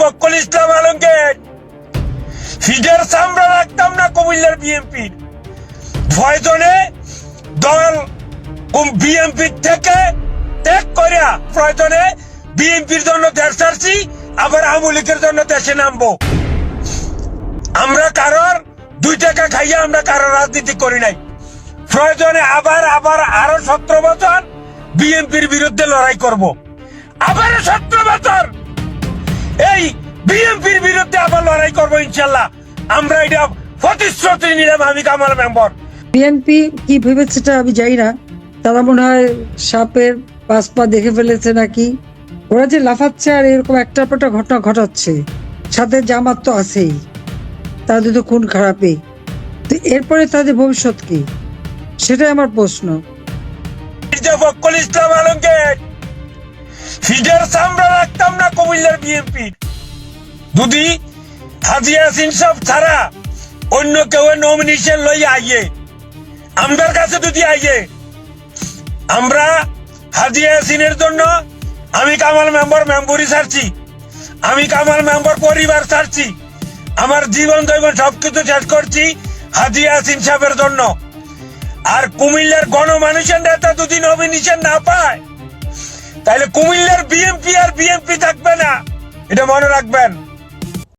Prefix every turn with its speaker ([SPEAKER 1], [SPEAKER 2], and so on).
[SPEAKER 1] ফখরুল ইসলাম আলমকে ফিডের সামরা রাখতাম না কুমিল্লার বিএনপির। প্রয়োজনে দল বিএনপির থেকে ত্যাগ করিয়া প্রয়োজনে বিএনপির জন্য দেশ ছাড়ছি, আবার আওয়ামী লীগের জন্য দেশে নামবো। আমরা কারোর দুই টাকা খাইয়া আমরা কারোর রাজনীতি করি নাই। প্রয়োজনে আবার আবার আরও সতেরো বছর বিএনপির বিরুদ্ধে লড়াই করব। আবার সতেরো বছর এই বিএনপির বিরুদ্ধে আবার লড়াই করব ইনশাল্লাহ। আমরা এটা প্রতিশ্রুতি নিলাম আমি কামাল মেম্বর।
[SPEAKER 2] বিএনপি কি ভেবেছে সেটা আমি জানি না তারা মনে হয় সাপের পাঁচ পা দেখে ফেলেছে নাকি? ওরা যে লাফাচ্ছে আর এরকম একটা পর একটা ঘটনা ঘটাচ্ছে সাথে জামাত তো আছেই তাদের তো খুন খারাপই তো এরপরে তাদের ভবিষ্যৎ কি? সেটাই আমার প্রশ্ন।
[SPEAKER 1] ফিডের সামরা রাখতাম না কুমিল্লার বিএনপি যদি হাজি ইয়াসিন সব ছাড়া, অন্য কেউ নমিনেশন লই আইয়ে। আমাদের কাছে যদি আইয়ে। আমরা হাজি ইয়াসিনের জন্য, আমি কামাল মেম্বার মেম্বরি ছাড়ছি। আমি কামাল মেম্বার, পরিবার ছাড়ছি। আমার জীবন, দৈবন সবকিছু শেষ করছি হাজি ইয়াসিন সাহেবের জন্য। আর কুমিল্লার গণমানুষের নেতা যদি নমিনেশন না পায়। তাহলে কুমিল্লার বিএমপি আর বিএমপি থাকবে না। এটা মনে রাখবেন।